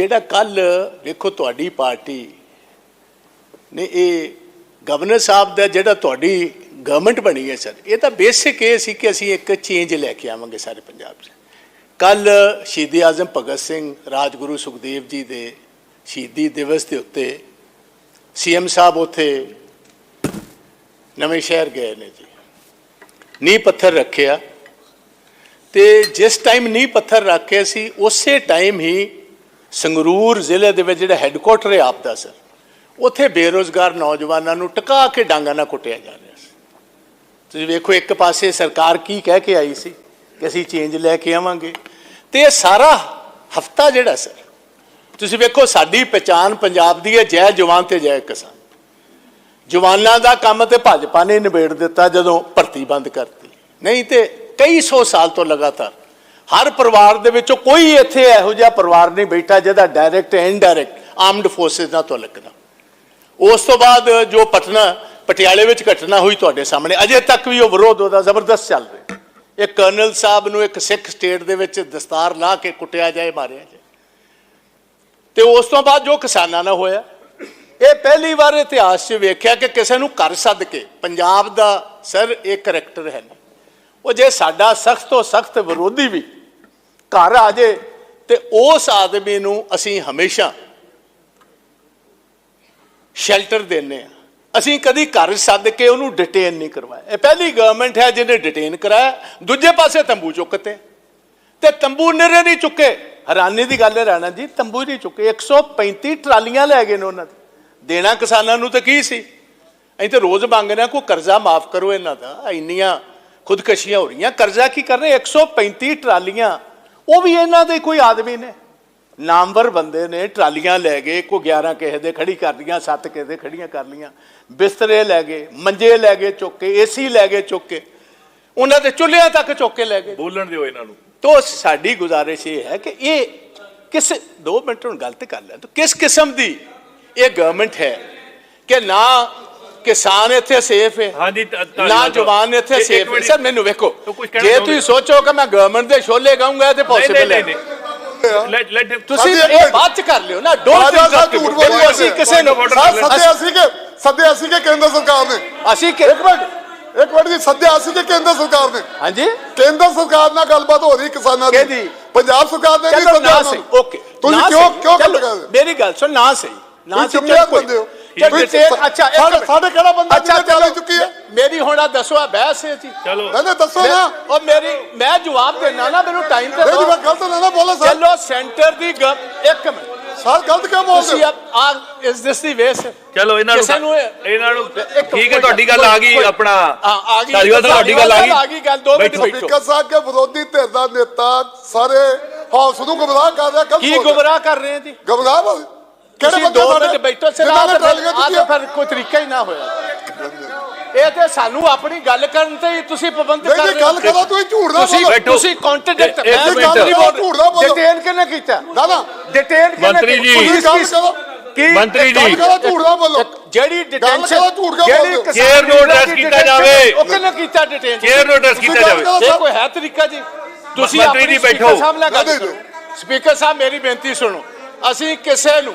ਜਿਹੜਾ ਕੱਲ, ਵੇਖੋ ਤੁਹਾਡੀ ਪਾਰਟੀ ਨੇ ਇਹ ਗਵਰਨਰ ਸਾਹਿਬ ਦਾ ਜਿਹੜਾ ਤੁਹਾਡੀ ਗਵਰਨਮੈਂਟ ਬਣੀ ਹੈ ਸਰ, ਇਹ ਤਾਂ ਬੇਸਿਕ ਇਹ ਸੀ ਕਿ ਅਸੀਂ ਇੱਕ ਚੇਂਜ ਲੈ ਕੇ ਆਵਾਂਗੇ ਸਾਰੇ ਪੰਜਾਬ 'ਚ। ਕੱਲ ਸ਼ਹੀਦੀ ਆਜ਼ਮ ਭਗਤ ਸਿੰਘ ਰਾਜਗੁਰੂ ਸੁਖਦੇਵ ਜੀ ਦੇ ਸ਼ਹੀਦੀ ਦਿਵਸ ਦੇ ਉੱਤੇ ਸੀਐਮ ਸਾਹਿਬ ਉੱਥੇ ਨਵੇਂ ਸ਼ਹਿਰ ਗਏ ਨੇ ਜੀ। ਨੀਂਹ ਪੱਥਰ ਰੱਖਿਆ ਤੇ ਜਿਸ ਟਾਈਮ ਨੀਂਹ ਪੱਥਰ ਰੱਖਿਆ ਸੀ ਉਸੇ ਟਾਈਮ ਹੀ ਸੰਗਰੂਰ ਜ਼ਿਲ੍ਹੇ ਦੇ ਵਿੱਚ ਜਿਹੜਾ ਹੈੱਡਕੁਆਟਰ ਹੈ ਆਪਦਾ ਸਰ, ਉੱਥੇ ਬੇਰੋਜ਼ਗਾਰ ਨੌਜਵਾਨਾਂ ਨੂੰ ਟਿਕਾ ਕੇ ਡਾਂਗਾਂ ਨਾਲ ਕੁੱਟਿਆ ਜਾ ਰਿਹਾ ਸੀ। ਤੁਸੀਂ ਵੇਖੋ ਇੱਕ ਪਾਸੇ ਸਰਕਾਰ ਕੀ ਕਹਿ ਕੇ ਆਈ ਸੀ ਕਿ ਅਸੀਂ ਚੇਂਜ ਲੈ ਕੇ ਆਵਾਂਗੇ, ਤੇ ਇਹ ਸਾਰਾ ਹਫਤਾ ਜਿਹੜਾ ਸਰ, ਤੁਸੀਂ ਵੇਖੋ ਸਾਡੀ ਪਛਾਣ ਪੰਜਾਬ ਦੀ ਹੈ, ਜੈ ਜਵਾਨ ਤੇ ਜੈ ਕਿਸਾਨ। ਜਵਾਨਾਂ ਦਾ ਕੰਮ ਤੇ ਭਾਜਪਾ ਨੇ ਨਿਬੇੜ ਦਿੱਤਾ ਜਦੋਂ ਭਰਤੀ ਬੰਦ ਕਰਤੀ। ਨਹੀਂ ਤੇ ਕਈ ਸੌ ਸਾਲ ਤੋਂ ਲਗਾਤਾਰ ਹਰ ਪਰਿਵਾਰ ਦੇ ਵਿੱਚੋਂ ਕੋਈ ਇੱਥੇ ਇਹੋ ਜਿਹਾ ਪਰਿਵਾਰ ਨਹੀਂ ਬੈਠਾ ਜਿਹਦਾ direct and indirect armed forces ਨਾਲ ਤੋਂ ਲੱਗਣਾ ਉਸ ਤੋਂ ਬਾਅਦ ਜੋ ਪਟਨਾ, ਪਟਿਆਲੇ ਵਿੱਚ ਘਟਨਾ ਹੋਈ ਤੁਹਾਡੇ ਸਾਹਮਣੇ, ਅਜੇ ਤੱਕ ਵੀ ਉਹ ਵਿਰੋਧ ਉਹਦਾ ਜ਼ਬਰਦਸਤ ਚੱਲ ਰਿਹਾ ਇਹ ਕਰਨਲ ਸਾਹਿਬ ਨੂੰ ਇੱਕ ਸਿੱਖ ਸਟੇਟ ਦੇ ਵਿੱਚ ਦਸਤਾਰ ਲਾ ਕੇ ਕੁੱਟਿਆ ਜਾਏ, ਮਾਰਿਆ ਜਾਏ। ਤੇ ਉਸ ਤੋਂ ਬਾਅਦ ਜੋ ਕਿਸਾਨਾਂ ਨਾਲ ਹੋਇਆ, ਇਹ ਪਹਿਲੀ ਵਾਰ ਇਤਿਹਾਸ 'ਚ ਵੇਖਿਆ ਕਿ ਕਿਸੇ ਨੂੰ ਘਰ ਸੱਦ ਕੇ ਪੰਜਾਬ ਦਾ ਸਰ, ਇਹ ਕਰੈਕਟਰ ਹੈ ਨਹੀਂ। ਉਹ ਜੇ ਸਾਡਾ ਸਖਤ ਤੋਂ ਸਖਤ ਵਿਰੋਧੀ ਵੀ ਘਰ ਆ ਜੇ ਤੇ ਉਸ ਆਦਮੀ ਨੂੰ ਅਸੀਂ ਹਮੇਸ਼ਾ ਸ਼ੈਲਟਰ ਦਿੰਨੇ ਆ ਅਸੀਂ ਕਦੀ ਘਰ ਸੱਦ ਕੇ ਉਹਨੂੰ ਡਿਟੇਨ ਨਹੀਂ ਕਰਵਾਇਆ। ਇਹ ਪਹਿਲੀ ਗਵਰਨਮੈਂਟ ਹੈ ਜਿਹਨੇ ਡਿਟੇਨ ਕਰਾਇਆ। ਦੂਜੇ ਪਾਸੇ ਤੰਬੂ ਚੁੱਕਤੇ। ਤੇ ਤੰਬੂ ਨਿਰੇ ਨਹੀਂ ਚੁੱਕੇ। ਹੈਰਾਨੀ ਦੀ ਗੱਲ ਹੈ ਰਾਣਾ ਜੀ, ਤੰਬੂ ਨਹੀਂ ਚੁੱਕੇ। 135 ਟਰਾਲੀਆਂ ਲੈ ਗਏ ਨੇ ਉਹਨਾਂ ਦੇ। ਦੇਣਾ ਕਿਸਾਨਾਂ ਨੂੰ ਤਾਂ ਕੀ ਸੀ? ਅਸੀਂ ਤਾਂ ਰੋਜ਼ ਮੰਗਦੇ ਹਾਂ, ਕੋਈ ਕਰਜ਼ਾ ਮਾਫ ਕਰੋ ਇਹਨਾਂ ਦਾ। ਇੰਨੀਆਂ ਖੁਦਕਸ਼ੀਆਂ ਹੋ ਰਹੀਆਂ। ਕਰਜ਼ਾ ਕੀ ਕਰ ਰਹੇ? 135 ਟਰਾਲੀਆਂ ਉਹ ਵੀ ਇਹਨਾਂ ਦੇ ਕੋਈ ਆਦਮੀ ਨੇ। ਨਾਮਵਰ ਬੰਦੇ ਨੇ ਟਰਾਲੀਆਂ ਲੈ ਗਏ ਕੋ 11 ਕਿਸੇ ਦੇ ਖੜੀ ਕਰ ਲੀਆਂ 7 ਕਿਸੇ ਦੇ ਖੜੀਆਂ ਕਰ ਲੀਆਂ ਬਿਸਤਰੇ ਲੈ ਗਏ ਮੰਜੇ ਲੈ ਗਏ ਚੁੱਕ ਕੇ ਏਸੀ ਲੈ ਗਏ ਚੁੱਕ ਕੇ। ਉਹਨਾਂ ਦੇ ਚੁੱਲ੍ਹਿਆਂ ਤੱਕ ਚੁੱਕ ਕੇ ਲੈ ਗਏ। ਬੋਲਣ ਦਿਓ ਇਹਨਾਂ ਨੂੰ। ਤੋ ਸਾਡੀ ਗੁਜ਼ਾਰਿਸ਼ ਇਹ ਹੈ ਕਿ ਇਹ ਕਿਸ 2 ਮਿੰਟ ਹੁਣ ਗਲਤ ਕਰ ਲਿਆ। ਤੋ ਕਿਸ ਕਿਸਮ ਦੀ ਇਹ ਗਵਰਨਮੈਂਟ ਹੈ ਕਿ ਨਾ ਕਿਸਾਨ ਇੱਥੇ ਸੇਫ ਹੈ ਹਾਂਜੀ, ਧ- ਧੰਨਵਾਦ। ਨਾ ਜਵਾਨ ਇੱਥੇ ਸੇਫ ਹੈ। ਸਰ ਮੈਨੂੰ ਵੇਖੋ ਜੇ? ਤੁਸੀਂ ਸੋਚੋ ਕਿ ਮੈਂ ਗਵਰਨਮੈਂਟ ਦੇ ਛੋਲੇ ਗਾਉਂਗਾ ਤੇ ਪੋਸੀਬਲ ਨਹੀਂ ਹੈ ਨਹੀਂ ਲੈਟ ਲੈਟ ਤੁਸੀਂ ਇਹ ਚ ਕਰ ਲਿਓ ਨਾ ਸਾਹਿਬ ਝੂਠ ਬੋਲ ਅਸੀਂ ਨੇ। ਕਿਸੇ ਨੂੰ ਸੱਦੇ ਅਸੀਂ ਕਿ ਸੱਦੇ ਅਸੀਂ ਕਿ ਕੇਂਦਰ ਸਰਕਾਰ ਨੇ ਅਸੀਂ ਕਿ ਇੱਕ ਮਿੰਟ ਇੱਕ ਮਿੰਟ ਜੀ ਸੱਦੇ ਅਸੀਂ ਕਿ ਕੇਂਦਰ ਸਰਕਾਰ ਨੇ ਹਾਂਜੀ ਕੇਂਦਰ ਸਰਕਾਰ ਨਾਲ ਗੱਲਬਾਤ ਹੋ ਰਹੀ ਕਿਸਾਨਾਂ ਦੀ ਕਿਹਦੀ? ਪੰਜਾਬ ਸਰਕਾਰ ਨੇ ਨਹੀਂ ਸੱਦਿਆ। ਓਕੇ ਤੁਸੀਂ ਕਿਉਂ। ਕਿਉਂ ਗੱਲ ਮੇਰੀ ਗੱਲ ਸੁਣ ਨਾ ਸਹੀ ਨਾ ਸਹੀ, ਕੋਈ- ਬੰਦੇ ਹੋ ਚੱਲ ਤੁਸੀਂ ਤੇ- ਸਾ- ਅੱਛਾ ਇੱਕ ਸਾਡੇ- ਕਿਹੜਾ ਬੰਦਾ ਅੱਛਾ ਜਿਹਨੇ ਚਲੋ ਚਾਲੀ ਚੁੱਕੀ ਹੈ? ਮੇਰੀ ਹੁਣ ਆ ਦੱਸੋ ਆ ਬਹਿਸ ਹੈ ਜੀ। ਚਲੋ। ਨਹੀਂ ਨਹੀਂ ਦੱਸੋ ਮੈਂ- ਨਾ। ਉਹ ਮੇਰੀ ਮੈਂ ਜਵਾਬ ਦੇਣਾ ਨਾ ਮੈਨੂੰ ਟਾਈਮ ਤੇ ਨਹੀਂ ਜੀ ਦਿਓ। ਮੈਂ ਗਲਤ ਨਾ ਨਾ ਬੋਲੋ ਸਰ। ਚਲੋ ਸੈਂਟਰ ਦੀ ਗ- ਇੱਕ ਮਿੰਟ। ਸਰ ਗਲਤ ਕਿਉਂ ਬੋਲਦੇ ਤੁਸੀਂ ਹੋ? ਆ ਇਸ ਦਿਸ ਦੀ ਵੇਸ ਚਲੋ ਇਹਨਾਂ ਕਿਸੇ ਨੂੰ ਨੂੰ ਇਹ- ਇਹਨਾਂ ਨੂੰ ਇੱਕ- ਠੀਕ ਹੈ ਤੁਹਾਡੀ ਗੱਲ ਆ ਗਈ ਕੋਈ- ਆਪਣਾ ਹਾਂ ਆ ਗਈ। ਧਾਲੀਵਾਲ ਸਾਹਿਬ ਤੁਹਾਡੀ ਗੱਲ ਆ ਗਈ। ਆ ਗਈ ਗੱਲ ਦੋ ਮਿੰਟ ਬੈਠੋ। ਬੈਠੋ। ਸਪੀਕਰ ਸਾਹਿਬ ਕੇ ਵਿਰੋਧੀ ਧਿਰ ਦਾ ਨੇਤਾ ਸਾਰੇ ਨੂੰ ਗੁੰਮਰਾਹ ਕਰ ਰਿਹਾ ਕੀ। ਗੁੰਮਰਾਹ ਕਰ ਰਹੇ ਜੀ? ਗੁੰਮਰਾਹ ਬੋਲ ਕਿਹੜੇ ਬੰਦੇ ਦੋ ਸਾਡੇ? ਮਿੰਟ ਬੈਠੋ ਸਿਰ ਆ ਤਾਂ ਫਿਰ ਕੋਈ ਤਰੀਕਾ ਹੀ ਨਾ ਹੋਇਆ ਇਹ ਤੇ ਸਾਨੂੰ ਆਪਣੀ ਗੱਲ ਕਰਨ ਤੇ ਹੀ ਤੁਸੀਂ ਪਾਬੰਦ ਨਹੀਂ ਕਰ ਨਹੀਂ ਰਹੇ ਗੱਲ ਕਰੋ ਤੁਸੀਂ ਝੂਠ ਨਾ ਤੁਸੀਂ ਬੈਠੋ। ਤੁਸੀਂ ਕੰਟਰਡਿਕਟ ਮੈਂ। ਗੱਲ ਨਹੀਂ ਬੋਲ ਝੂਠ ਨਾ ਬੋਲੋ। ਡਿਟੇਨ ਕਿਹਨੇ ਕੀਤਾ ਨਾ ਨਾ ਡਿਟੇਨ ਕਿਹਨੇ ਮੰਤਰੀ ਜੀ। ਕੀ- ਮੰਤਰੀ ਗੱਲ ਜੀ। ਕਰੋ ਝੂਠ ਨਾ ਬੋਲੋ ਜਿਹੜੀ ਡਿਟੈਂਸ਼ਨ ਜਿਹੜੀ ਹੋ? ਚੇਅਰ ਨੂੰ ਦੀ ਕੀਤਾ ਜਾਵੇ। ਉਹ ਕਿਹਨੇ ਕੀਤਾ ਡਿਟੇਨ ਚੇਅਰ ਨੂੰ ਅਡਰੈਸ ਤੁਸੀਂ ਕੀਤਾ ਜਾਵੇ। ਇਹ ਕੋਈ ਹੈ ਤਰੀਕਾ ਜੀ ਤੁਸੀਂ ਮੰਤਰੀ ਜੀ ਬੈਠੋ। ਸਪੀਕਰ ਸਾਹਿਬ ਮੇਰੀ ਬੇਨਤੀ ਸੁਣੋ ਅਸੀਂ ਕਿਸੇ ਨੂੰ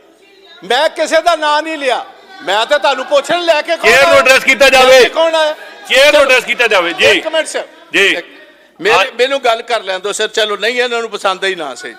ਮੈਂ ਕਿਸੇ ਦਾ ਨਾਂ ਨਹੀਂ ਲਿਆ ਮੈਂ ਤਾਂ ਤੁਹਾਨੂੰ ਪੁੱਛਣ ਲੈ ਕੇ ਚੇਅਰ ਨੂੰ address ਕੀਤਾ ਜਾਵੇ। ਕੌਣ ਆਇਆ ਚੇਅਰ ਨੂੰ address ਕੀਤਾ ਜਾਵੇ, ਜੀ। ਇੱਕ ਮਿੰਟ ਸਰ ਜੀ। ਮੇਰੇ। ਮੈਨੂੰ ਗੱਲ ਕਰ ਲੈਣ ਦਿਓ ਸਰ ਚਲੋ ਨਹੀਂ ਇਹਨਾਂ ਨੂੰ ਪਸੰਦ ਹੀ ਨਾ ਸਹੀ